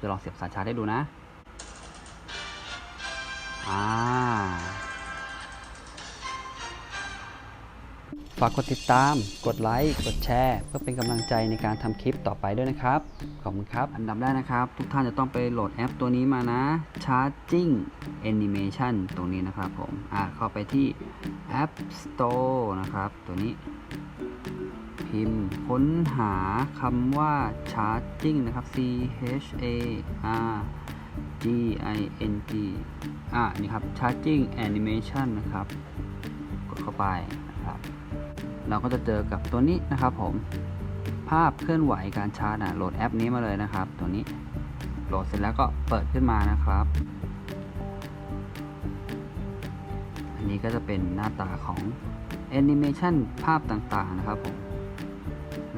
จะลองเสียบสายชาร์จให้ดูนะ อ่า ฝากกดติดตาม กดไลค์ กดแชร์ เพื่อเป็นกำลังใจในการทำคลิปต่อไปด้วยนะครับ ขอบคุณครับ อันดับแรกนะครับ ทุกท่านจะต้องไปโหลดแอปตัวนี้มานะ Charging Animation ตรงนี้นะครับผม อ่า เข้าไปที่ App Store นะครับ ตัวนี้ พิมพ์ ค้นหาคำว่า charging นะครับ C H A R G I N G อ่านี่ครับ charging animation นะครับ กดเข้าไปนะครับ เราก็จะเจอกับตัวนี้นะครับผม ภาพเคลื่อนไหวการชาร์จนะโหลดแอปนี้มาเลยนะครับ ตัวนี้ โหลดเสร็จแล้วก็เปิดขึ้นมานะครับ อันนี้ก็จะเป็นหน้าตาของแอนิเมชันภาพต่างๆนะครับผม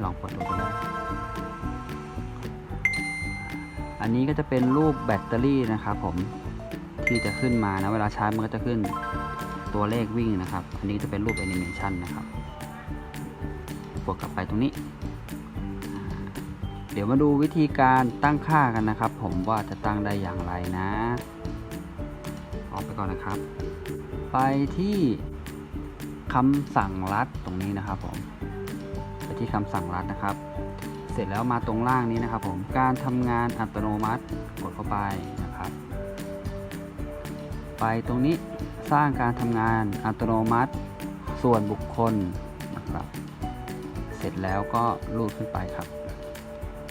ลองกดดูกันได้อันนี้ก็จะเป็นรูปแบตเตอรี่นะครับผมที่จะขึ้นมานะเวลาชาร์จมันก็จะขึ้นตัวเลขวิ่งนะครับ อันนี้จะเป็นรูปแอนิเมชันนะครับบวกกลับไปตรงนี้ เดี๋ยวมาดูวิธีการตั้งค่ากันนะครับ ผมว่าจะตั้งได้อย่างไรนะ ออกไปก่อนนะครับ ไปที่คำสั่งลัดตรงนี้นะครับผม ที่คำสั่งลัดนะครับ เสร็จแล้วมาตรงล่างนี้นะครับ ผมการทำงานอัตโนมัติกดเข้าไปนะครับ ไปตรงนี้สร้างการทำงานอัตโนมัติส่วนบุคคลนะครับ เสร็จแล้วก็รูดขึ้นไปครับ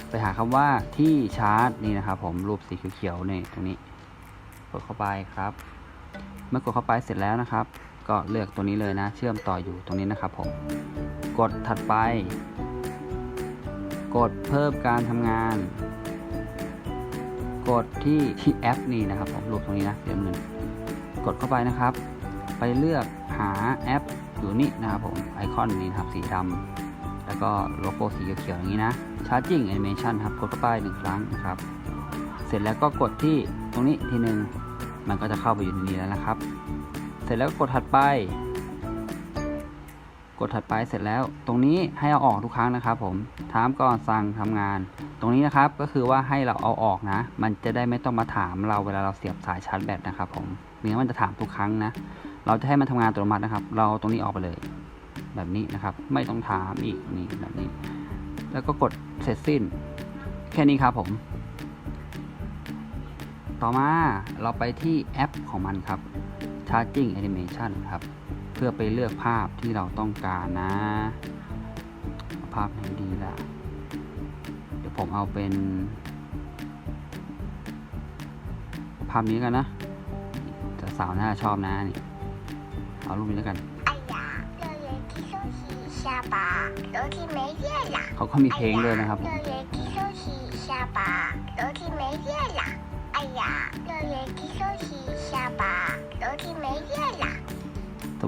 ไปหาคำว่าที่ชาร์จนี่นะครับ ผมรูปสีเขียวๆนี่ตรงนี้กดเข้าไปครับ เมื่อกดเข้าไปเสร็จแล้วนะครับ ก็เลือกตัวนี้เลยนะ เชื่อมต่ออยู่ตรงนี้นะครับผมกดถัดไป กดเพิ่มการทำงาน กดที่ที่แอปนี่นะครับผมรูปตรงนี้นะเดี๋ยวมือกดเข้าไปนะครับ ไปเลือกหาแอปอยู่นี่นะครับผมไอคอนนี้นะครับสีดำแล้วก็โลโก้สีเขียวๆอย่างนี้นะ Charging Animation ครับกดเข้าไปหนึ่งครั้งนะครับ เสร็จแล้วก็กดที่ตรงนี้ทีหนึ่งมันก็จะเข้าไปอยู่ในนี้แล้วนะครับ เสร็จแล้วกดถัดไป กดถัดไปเสร็จแล้ว ตรงนี้ให้เอาออกทุกครั้งนะครับ ผมถามก่อนสั่งทำงาน ตรงนี้นะครับก็คือว่าให้เราเอาออกนะ มันจะได้ไม่ต้องมาถามเราเวลาเราเสียบสายชาร์จแบตนะครับ ผมเนี้มันจะถามทุกครั้งนะ เราจะให้มันทำงานอัตโนมัตินะครับ เราตรงนี้ออกไปเลย แบบนี้นะครับ ไม่ต้องถามอีกนี่แบบนี้ แล้วก็กดเสร็จสิ้น แค่นี้ครับผมต่อมาเราไปที่แอปของมันครับ Charging Animation ครับ เพื่อไปเลือกภาพที่เราต้องการนะเอาภาพไหนดีล่ะ เดี๋ยวผมเอาเป็น ภาพนี้กันนะแต่สาวน่าจะชอบนะนี่ เอารูปนี้แล้วกัน 哎呀，乐园去休息一下吧，楼梯没电了。 เขาก็มีเพลงด้วยนะครับผม 乐园去休息一下吧，楼梯没电了。哎呀，乐园去休息一下吧，楼梯没电了。 ส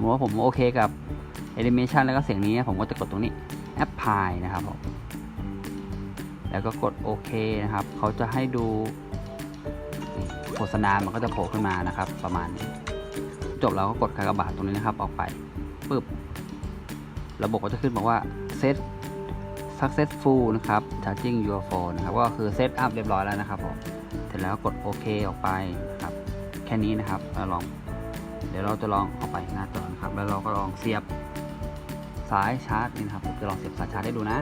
มติว่าผมโอเคกับแอนิเมชันแล้วก็เสียงนี้ผมก็จะกดตรงนี้แอปพลายนะครับผมแล้วก็กดโอเคนะครับเขาจะให้ดูโฆษณา มันก็จะโผล่ขึ้นมานะครับ ประมาณนี้จบแล้วก็กดคากระบาดตรงนี้นะครับ ออกไปปึ๊บระบบก็จะขึ้นบอกว่า set successful นะครับ charging your phone นะครับ ก็คือเซตอัพเรียบร้อยแล้วนะครับผมเสร็จแล้วก็กดโอเคออกไปครับ แค่นี้นะครับเราลอง เดี๋ยวเราจะลองเอาไปหน้าจอน แล้วเราก็ลองเสียบสายชาร์จนี่นะครับผมจะลองเสียบสายชาร์จให้ดูนะ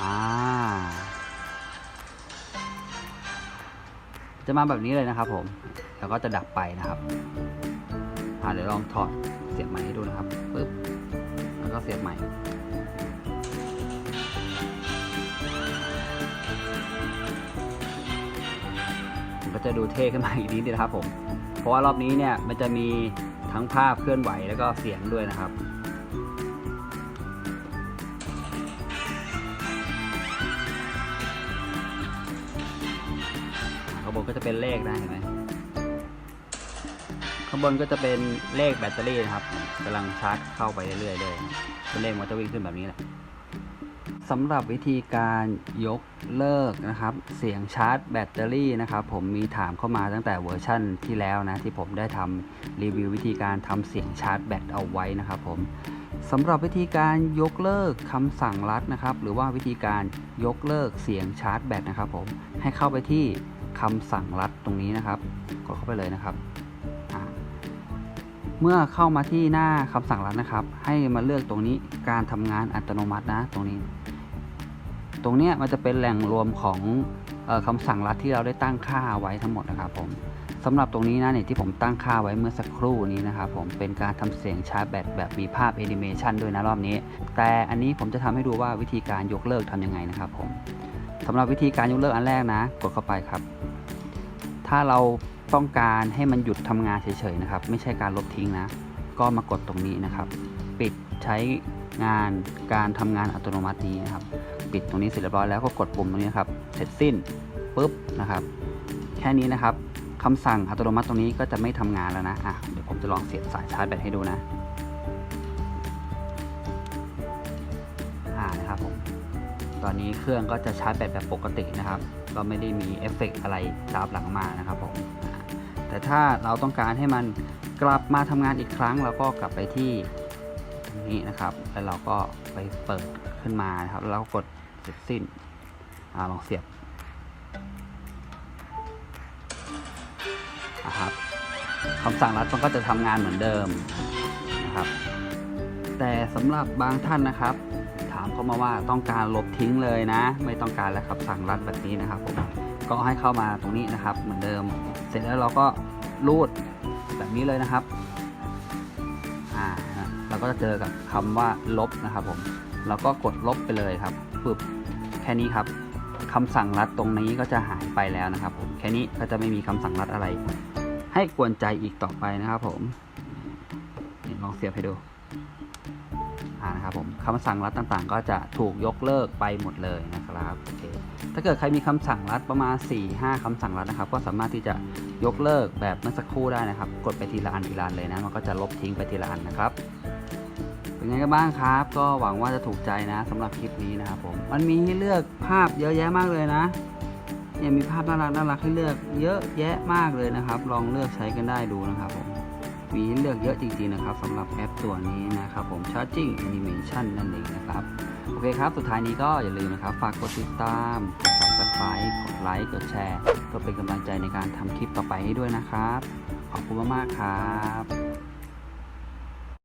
อ่าจะมาแบบนี้เลยนะครับ ผม แล้วก็จะดับไปนะครับอ่าเดี๋ยวลองถอดเสียบใหม่ให้ดูนะครับปึ๊บแล้วก็เสียบใหม่ ก็จะดูเท่ขึ้นมาอีกนิดนึงนะครับผม เพราะว่ารอบนี้เนี่ยมันจะมีทั้งภาพเคลื่อนไหวแล้วก็เสียงด้วยนะครับข้างบนก็จะเป็นเลขนะเห็นไหมข้างบนก็จะเป็นเลขแบตเตอรี่นะครับกำลังชาร์จเข้าไปเรื่อยๆเลยเป็นเลขมันจะวิ่งขึ้นแบบนี้แหละ สำหรับวิธีการยกเลิกนะครับ เสียงชาร์จแบตเตอรี่นะครับ ผมมีถามเข้ามาตั้งแต่เวอร์ชั่นที่แล้วนะ ที่ผมได้ทำรีวิววิธีการทำเสียงชาร์จแบตเอาไว้นะครับผมสำหรับวิธีการยกเลิกคำสั่งลัดนะครับ หรือว่าวิธีการยกเลิกเสียงชาร์จแบตนะครับ ผมให้เข้าไปที่คำสั่งลัดตรงนี้นะครับ กดเข้าไปเลยนะครับเมื่อเข้ามาที่หน้าคำสั่งลัดนะครับ ให้มาเลือกตรงนี้การทำงานอัตโนมัตินะตรงนี้ ตรงนี้มันจะเป็นแหล่งรวมของออคำสั่งลัดที่เราได้ตั้งค่าไว้ทั้งหมดนะครับผมสำหรับตรงนี้นะเนี่ยที่ผมตั้งค่าไว้เมื่อสักครู่นี้นะครับผมเป็นการทำเสียงชาร์จแบตแบบมีภาพแอนิเมชันด้วยนะรอบนี้ แต่อันนี้ผมจะทำให้ดูว่าวิธีการยกเลิกทำยังไงนะครับผมสำหรับวิธีการยกเลิกอันแรกนะ กดเข้าไปครับ ถ้าเราต้องการให้มันหยุดทำงานเฉยๆนะครับ ไม่ใช่การลบทิ้งนะ ก็มากดตรงนี้นะครับ ปิดใช้งานการทำงานอัตโนมัตินี้นะครับ ปิดตรงนี้เสร็จเรียบร้อยแล้วก็กดปุ่มตรงนี้นครับเสร็จสิ้นปุ๊บนะครับแค่นี้นะครับคำสั่งอัตโนมัติตรงนี้ก็จะไม่ทำงานแล้วนะอะเดี๋ยวผมจะลองเสียบสายชาร์จแบตให้ดูนะอ่านะครับผมตอนนี้เครื่องก็จะชาร์จแบตแบบปกตินะครับ ก็ไม่ได้มีเอฟเฟกต์อะไรตามหลังมานะครับผมแต่ถ้าเราต้องการให้มันกลับมาทำงานอีกครั้งเราก็กลับไปที่ตรงนี้นะครับ แล้วเราก็ไปเปิดขึ้นมานะครับแล้วกด เสร็จสิ้นอ่าลองเสียบนะครับคำสั่งรัดมันก็จะทำงานเหมือนเดิมนะครับ แต่สำหรับบางท่านนะครับ ถามเข้ามาว่าต้องการลบทิ้งเลยนะ ไม่ต้องการแล้วครับสั่งรัดแบบนี้นะครับผมก็ให้เข้ามาตรงนี้นะครับ เหมือนเดิม เสร็จแล้วเราก็รูดแบบนี้เลยนะครับอ่าเราก็จะเจอกับคำว่าลบนะครับผม เราก็กดลบไปเลยครับปึ๊บแค่นี้ครับคำสั่งรัดตรงนี้ก็จะหายไปแล้วนะครับผมแค่นี้ก็จะไม่มีคำสั่งรัดอะไร ให้กวนใจอีกต่อไปนะครับผมลองเสียบให้ดูอ่านะครับผมคำสั่งรัดต่างๆ ก็จะถูกยกเลิกไปหมดเลยนะครับโอเคถ้าเกิดใครมีคำสั่งรัดประมาณ 4-5คำสั่งรัดนะครับ ก็สามารถที่จะยกเลิกแบบเมื่อสักครู่ได้นะครับ กดไปทีละอันทีละอันเลยนะมันก็จะลบทิ้งไปทีละอันนะครับ เป็นไงกันบ้างครับ ก็หวังว่าจะถูกใจนะสำหรับคลิปนี้นะครับผมมันมีให้เลือกภาพเยอะแยะมากเลยนะเนี่ยมีภาพน่ารักน่ารักให้เลือกเยอะแยะมากเลยนะครับ ลองเลือกใช้กันได้ดูนะครับผมมีให้เลือกเยอะจริงๆนะครับสำหรับแอปตัวนี้นะครับผม Charging Animation นั่นเองนะครับ โอเคครับ สุดท้ายนี้ก็อย่าลืมนะครับ ฝากกดติดตาม กด subscribe กดไลค์ กดแชร์ ก็เป็นกำลังใจในการทำคลิปต่อไปให้ด้วยนะครับ ขอบคุณมากๆครับ